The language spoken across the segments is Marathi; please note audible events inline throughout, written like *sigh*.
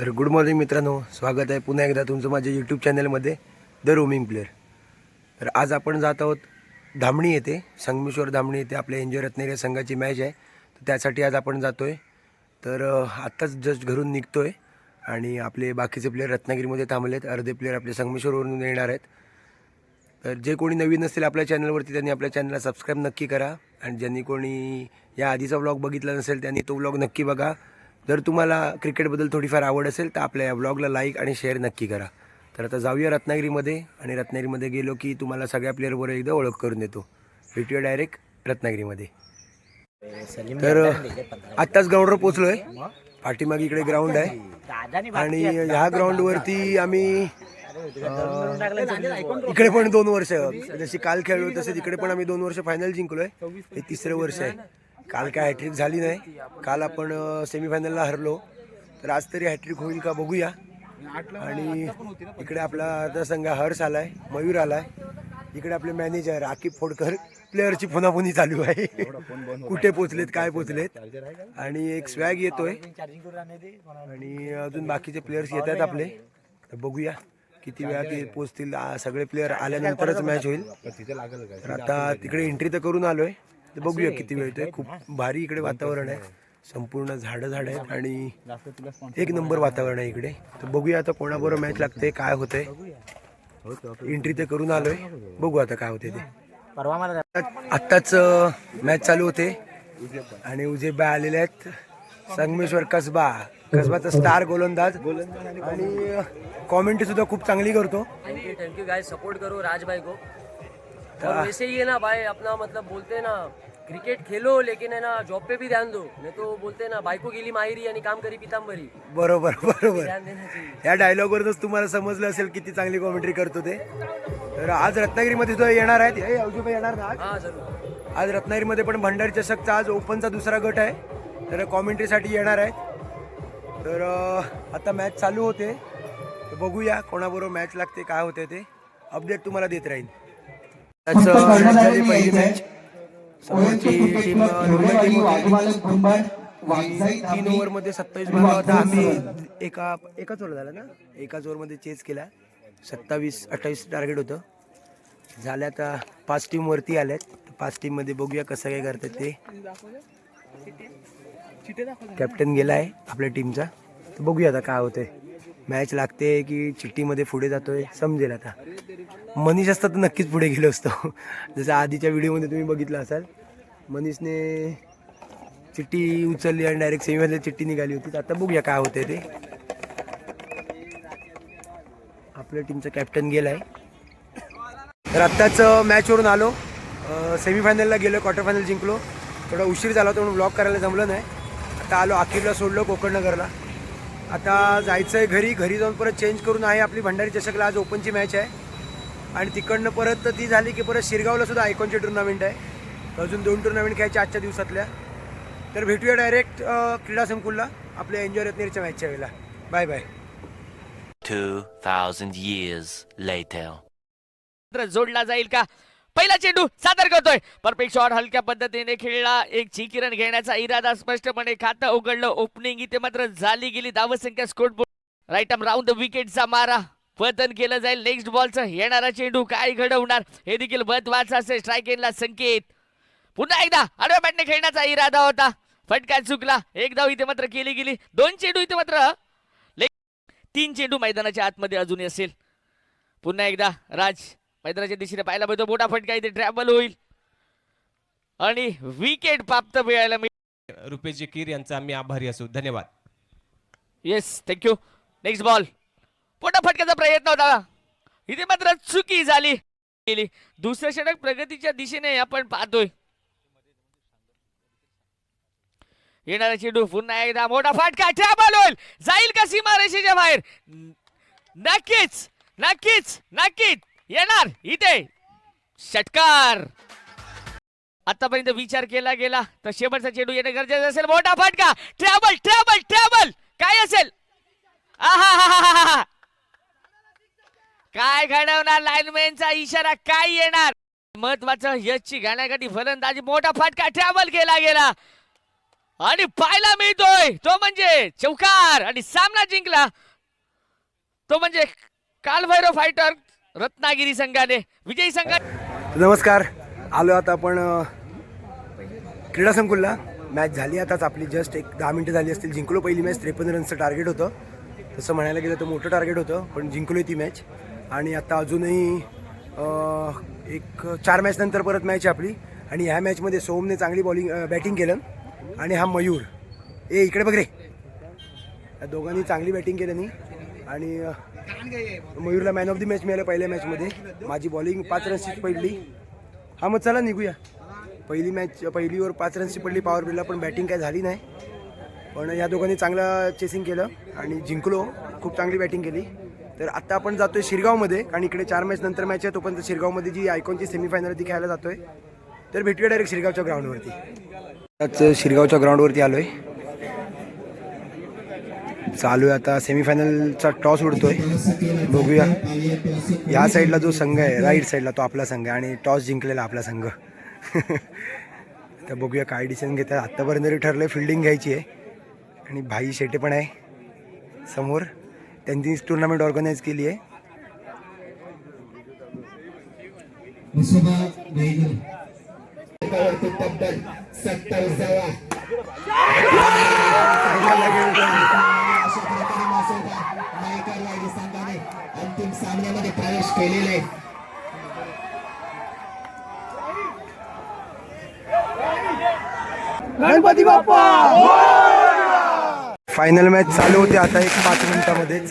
तर गुड मॉर्निंग मित्रांनो स्वागत आहे पुन्हा एकदा तुमचं माझ्या यूट्यूब चॅनलमध्ये द रोमिंग प्लेअर तर आज आपण जात आहोत धामणी येथे संगमेश्वर धामणी येथे आपल्या एन्जॉय रत्नागिरी संघाची मॅच आहे. तर त्यासाठी आज आपण जातो आहे तर आत्ताच जस्ट घरून निघतो आहे आणि आपले बाकीचे प्लेयर रत्नागिरीमध्ये थांबलेत. अर्धे प्लेयर आपले संगमेश्वरवरून येणार आहेत. तर जे कोणी नवीन असतील आपल्या चॅनलवरती त्यांनी आपल्या चॅनलला सबस्क्राईब नक्की करा. आणि ज्यांनी कोणी या आधीचा व्लॉग बघितला नसेल त्यांनी तो व्लॉग नक्की बघा. जर तुम्हाला क्रिकेटबद्दल थोडीफार आवड असेल तर आपल्या या ब्लॉगला लाईक आणि शेअर नक्की करा. तर आता जाऊया रत्नागिरीमध्ये आणि रत्नागिरीमध्ये गेलो की तुम्हाला सगळ्या प्लेअरबरोबर एकदा ओळख करून देतो. भेटूया डायरेक्ट रत्नागिरीमध्ये. तर आत्ताच ग्राउंडवर पोचलो आहे पाठीमागे इकडे ग्राउंड आहे. आणि ह्या ग्राउंडवरती आम्ही इकडे पण दोन वर्ष जशी काल खेळलो तसे इकडे पण आम्ही दोन वर्ष फायनल जिंकलोय. हे तिसरं वर्ष आहे. काल काय हॅट्रिक झाली नाही. काल आपण सेमीफायनलला हरलो. तर आज तरी हॅट्रिक होईल का बघूया. आणि इकडे आपला अर्धा संघ हर्ष आलाय मयूर आलाय. इकडे आपले मॅनेजर आकिब फोडकर प्लेअरची पुन्हा चालू आहे. कुठे पोचलेत काय पोचलेत. आणि एक स्वॅग येतोय. आणि अजून बाकीचे प्लेयर्स येत आहेत आपले. तर बघूया किती वेळा ते पोचतील. सगळे प्लेअर आल्यानंतरच मॅच होईल. तर आता तिकडे एंट्री तर करून आलोय. तर बघूया किती वेळ येतोय खूप भारी इकडे वातावरण आहे. संपूर्ण झाडं झाड आहेत आणि एक नंबर वातावरण आहे इकडे. तर बघूया आता कोणाबरोबर मॅच लागते काय होतंय. एंट्री तर करून आलोय. बघू आता काय होते ते. परवा मला आत्ताच मॅच चालू होते. आणि उजेबा आलेले आहेत. संगमेश्वर कसबा. कसबाचा स्टार गोलंदाज. आणि कॉमेंट्री सुद्धा खूप चांगली करतो. Thank you thank you guys support करो राज भाई को. और वैसे ही है ना भाई अपना मतलब बोलते हैं ना क्रिकेट खेलो लेकिन है ना जॉब पे भी ध्यान दो। नहीं तो बोलते ना बायको गेली माहिरी आणि काम करी पितांबरी। बरोबर बरोबर. ध्यान देना चाहिए। या डायलॉगवरच तुम्हाला समजलं असेल किती चांगली कॉमेंट्री करतो ते. तर आज रत्नागिरीमध्ये सुद्धा येणार आहेत. हे अवजूबाई येणार ना आज? हाँ जरूर. आज रत्नागिरीमध्ये पण भंडारी चषकचा आज ओपनचा दुसरा गट आहे. तर कॉमेंट्रीसाठी येणार आहेत. तर अं, आता मॅच चालू होते. तर बघूया कोणाबरोबर मॅच लागते काय होते ते. अपडेट तुम्हाला देत राहील झाली तीन ओव्हरमध्ये सत्तावीस बॉल होता आम्ही एका एकाच ओव्हर झाला ना? एकाच ओव्हरमध्ये चेस केला. सत्तावीस अठ्ठावीस टार्गेट होतं. झाल्या आता पाच टीम वरती आल्यात पाच टीममध्ये बघूया कसं काय करतात ते. कॅप्टन गेलाय आपल्या टीमचा तर बघूया आता काय होतंय. मॅच लागते की चिठ्ठीमध्ये पुढे जातोय समजेल आता. मनीष असता तर नक्कीच पुढे गेलो असतो. *laughs* जसं आधीच्या व्हिडिओमध्ये तुम्ही बघितलं असाल मनीषने चिठ्ठी उचलली आणि डायरेक्ट सेमीमध्ये चिठ्ठी निघाली होती. तर आता बघूया काय होते ते. आपल्या टीमचा कॅप्टन गेलाय. तर आत्ताच मॅचवरून आलो. सेमीफायनलला गेलो क्वार्टर फायनल जिंकलो. थोडा उशीर झाला होता म्हणून ब्लॉक करायला जमलं नाही. आता आलो अखेरला सोडलो कोकणनगरला. आता जायचं आहे घरी घरी जाऊन परत चेंज करून आहे आपली भंडारी चषकला आज ओपनची मॅच आहे. आणि तिकडनं परत ती झाली की परत शिरगावला सुद्धा आयकॉनची टुर्नामेंट आहे. तर अजून दोन टुर्नामेंट खेळायच्या आजच्या दिवसातल्या. तर भेटूया डायरेक्ट क्रीडा संकुलला आपल्या एन्जॉय रत्नेरच्या मॅचच्या वेळेला. Bye bye 2,000 years later. मात्र जोडला जाईल का? पहिला चेंडू सादर करतोय. परफेक्ट शॉट हलक्या पद्धतीने खेळला. एक चिकिरण घेण्याचा इरादा स्पष्टपणे खातं उघडलं. ओपनिंग इथे मात्र झाली गेली. धावसंख्या Scott right arm round the विकेटचा मारा. पतन केलं जाईल. नेक्स्ट बॉलचं येणारा चेंडू काय घडवणार? हे देखील महत्वाचं असेल स्ट्राईक एनला संकेत. पुन्हा एकदा आडव्या बॅटने खेळण्याचा इरादा होता. फटका चुकला. एक धाव इथे मात्र केली गेली. दोन चेंडू इथे मात्र तीन चेंडू मैदानाच्या आतमध्ये अजूनही असेल. पुन्हा एकदा राज मैदानाच्या दिशेने पाहायला मिळतो. मोठा फटका इथे ट्रॅव्हल होईल. आणि विकेट प्राप्त मिळायला मिळेल. रुपेश कीर यांचा आम्ही आभारी असू. धन्यवाद. येस थँक्यू नेक्स्ट बॉल मोठा फटक्याचा प्रयत्न होता. इथे मात्र चुकी झाली. गेली. दुसरं षटक प्रगतीच्या दिशेने आपण पाहतोय. येणारा चेंडू पुन्हा एकदा मोठा फटका ट्रॅव्हल होईल. जाईल का सीमा रेषेच्या बाहेर? नक्कीच. नक्कीच. नक्कीच. येणार इथे. षटकार. आतापर्यंत विचार केला गेला तर शेवटचा चेंडू येणं गरजेचं असेल. मोठा फटका. ट्रॅव्हल ट्रॅव्हल ट्रॅव्हल काय असेल? काय घडवणार? लाईनमॅनचा इशारा काय येणार? महत्वाचं यशची गाण्यासाठी फलंदाजी. मोठा फटका. ट्रॅव्हल केला गेला. आणि पाहायला मिळतोय. तो म्हणजे चौकार. आणि सामना जिंकला. तो म्हणजे कालभैरव फायटर रत्नागिरी संघाने विजयी संघात नमस्कार. आलो आता आपण क्रीडा संकुलला. मॅच झाली आताच आपली जस्ट एक दहा मिनटं झाली असतील. जिंकलो पहिली मॅच त्रेपन्न रनचं टार्गेट होतं. तसं म्हणायला गेलं तर मोठं टार्गेट होतं पण जिंकलो ती मॅच आणि आता अजूनही एक चार मॅच नंतर परत मॅच आहे आपली. आणि ह्या मॅचमध्ये सोमने चांगली बॉलिंग बॅटिंग केलं. आणि हा मयूर. ए इकडे बघ रे. या दोघांनी चांगली बॅटिंग केल्यानी आणि मयूरला मॅन ऑफ द मॅच मिळालं पहिल्या मॅचमध्ये माझी बॉलिंग पाच रन्सची पडली. हा मग चला निघूया. पहिली मॅच पहिलीवर पाच रन्सची पडली. पॉवर प्लेला पण बॅटिंग काय झाली नाही. पण या दोघांनी चांगलं चेसिंग केलं आणि जिंकलो. खूप चांगली बॅटिंग केली. तर आत्ता आपण जातोय शिरगावमध्ये. कारण इकडे चार मॅच नंतर मॅच आहे तोपर्यंत शिरगावमध्ये जी आयकॉनची सेमीफायनल ती खेळायला जातोय. तर भेटूया डायरेक्ट शिरगावच्या ग्राउंडवरती आज शिरगावच्या ग्राउंडवरती आलोय. चालू आहे आता. सेमीफायनलचा टॉस उडतोय. बघूया. या साईडला जो संघ आहे राईट साईडला तो आपला संघ आहे आणि टॉस जिंकलेला आपला संघ. तर बघूया काय डिसिजन घेतात. आत्तापर्यंत तरी ठरलं आहे फिल्डिंग घ्यायची आहे. आणि भाई शेटे पण आहे समोर. त्यांनी टुर्नामेंट ऑर्गनाईज केली आहे. मुसोबा प्रवेश केलेले. गणपती बाप्पा! फायनल मॅच चालू होते आता एक पाच मिनिटामध्येच.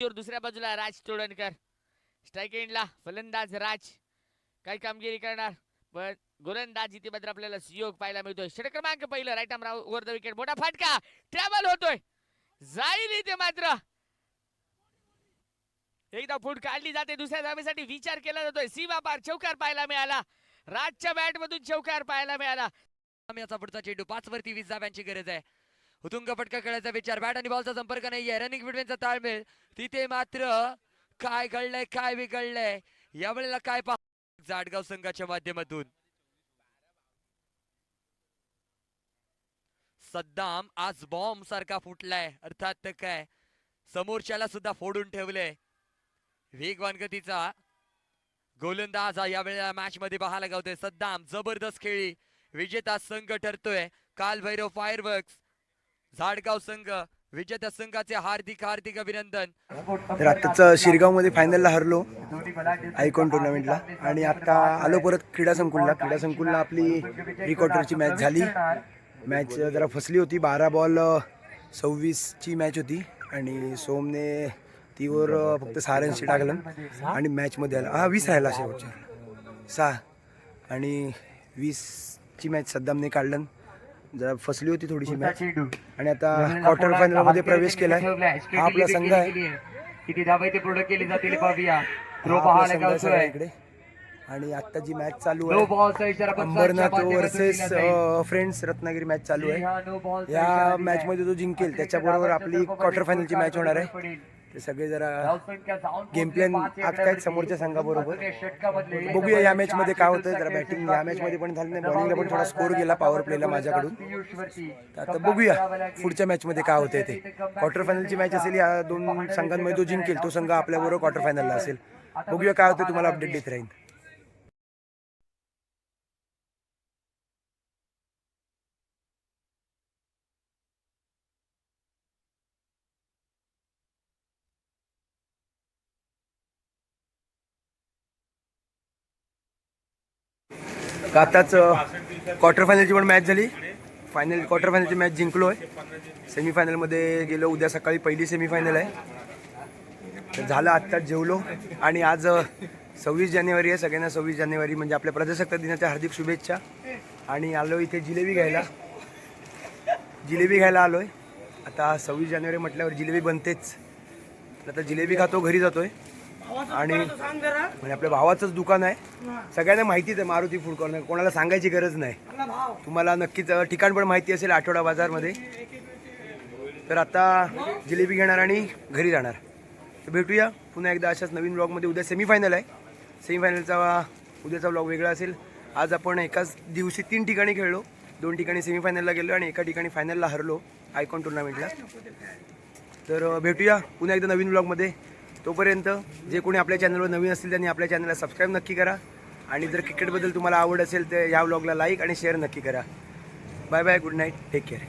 वर दुसऱ्या बाजूला राज तोडणकर. स्ट्राईक एंडला फलंदाज राज. काय कामगिरी करणार? पण गोलंदाज इथे मात्र आपल्याला सहयोग पाहायला मिळतोय. षटक क्रमांक पहिलं राईट आम वर द विकेट. मोठा फाटका. ट्रॅव्हल होतोय. जाईल इथे मात्र. एकदा फूट काढली जाते दुसऱ्या धावेसाठी विचार केला जातोय. सीमा पार चौकार पाहायला मिळाला. राजच्या बॅट मधून चौकार पाहायला मिळाला. याचा पुढचा चेंडू पाच वरती वीस धाव्यांची गरज आहे. उतुंग फटका खेळायचा विचार बॅट आणि बॉलचा संपर्क नाहीये. रनिंग बिटवीनचा ताळमेळ. तिथे मात्र काय घडलंय काय बिघडलंय यावेळेला काय पहा जाडगाव संघाच्या माध्यमातून. सद्दाम आज बॉम्ब सारखा फुटलाय. अर्थात काय? समोरच्याला सुद्धा फोडून ठेवलंय. वेगवान गतीचा गोलंदाज हा यावेळेला मॅच मध्ये पाहायला गावतोय. सद्दाम जबरदस्त खेळी. विजेता संघ ठरतोय. काल भैरव फायरवर्क्स झाडगाव संघ. विजेत्या संघाचे हार्दिक हार्दिक अभिनंदन. तर आत्ताच शिरगावमध्ये फायनलला हरलो. आयकॉन टुर्नामेंटला आणि आता आलो परत क्रीडा संकुलला क्रीडा संकुलला आपली प्री क्वार्टरची मॅच झाली. मॅच जरा फसली होती बारा बॉल सव्वीसची मॅच होती. आणि सोमने तीवर फक्त सहा टाकलं. आणि मॅचमध्ये आला. हा वीस राहिला शेवटच्या सहा. आणि वीसची मॅच सद्दामने काढलं. जरा फसली होती थोडीशी मॅच आणि आता क्वार्टर फायनलमध्ये प्रवेश केलाय. हा आपला संघ आहे. किती धाबा इथे प्रोडक्ट केली जातील पाहूया इकडे आणि आता जी मॅच चालू आहे Ambarnath versus. Friends Ratnagiri match चालू आहे. या इशारा मॅच दिलाय. मध्ये जो जिंकेल. त्याच्याबरोबर आपली क्वार्टर फायनलची मॅच होणार आहे. ते सगळे जरा गेम प्लॅन आखतायत. समोरच्या संघाबरोबर? बघूया या नंबर मॅच मध्ये काय होतं जरा बॅटिंग या मॅच मध्ये पण झालं नाही. बॉलिंगला पण थोडा स्कोर गेला पॉवर प्लेला माझ्याकडून. आता बघूया पुढच्या मॅच मध्ये काय होतंय ते. क्वार्टर फायनलची मॅच असेल या दोन संघांमध्ये जो जिंकेल तो संघ आपल्याबरोबर क्वार्टर फायनलला असेल. बघूया काय होतं तुम्हाला अपडेट देत राहील तर आताच क्वार्टर फायनलची पण मॅच झाली. फायनल क्वार्टर फायनलची मॅच जिंकलो आहे सेमीफायनलमध्ये गेलो उद्या सकाळी पहिली सेमीफायनल आहे. तर झालं आत्ताच जेवलो. आणि आज सव्वीस जानेवारी आहे. सगळ्यांना सव्वीस जानेवारी म्हणजे आपल्या प्रजासत्ताक दिनाच्या हार्दिक शुभेच्छा. आणि आलो इथे जिलेबी घ्यायला. जिलेबी घ्यायला आलो आहे आता सव्वीस जानेवारी म्हटल्यावर जिलेबी बनतेच. आता जिलेबी खातो घरी जातो आहे आणि म्हणजे आपल्या भावाचंच दुकान आहे. सगळ्यांना माहितीच आहे मारुती फूड कॉर्नर कोणाला सांगायची गरज नाही. तुम्हाला नक्कीच ठिकाण पण माहिती असेल आठवडा बाजारमध्ये. तर आता जिलेबी घेणार आणि घरी जाणार. तर भेटूया. पुन्हा एकदा अशाच नवीन ब्लॉगमध्ये उद्या सेमीफायनल आहे. सेमीफायनलचा उद्याचा ब्लॉग वेगळा असेल. आज आपण एकाच दिवशी तीन ठिकाणी खेळलो. दोन ठिकाणी सेमीफायनलला गेलो आणि एका ठिकाणी फायनलला हरलो. आयकॉन टुर्नामेंटला तर भेटूया. पुन्हा एकदा नवीन ब्लॉगमध्ये तोपर्यंत जे कोणी आपल्या चॅनलवर नवीन असतील त्यांनी आपल्या चॅनलला सबस्क्राईब नक्की करा. आणि जर क्रिकेटबद्दल तुम्हाला आवड असेल तर या ब्लॉगला लाईक आणि शेअर नक्की करा. Bye bye good night take care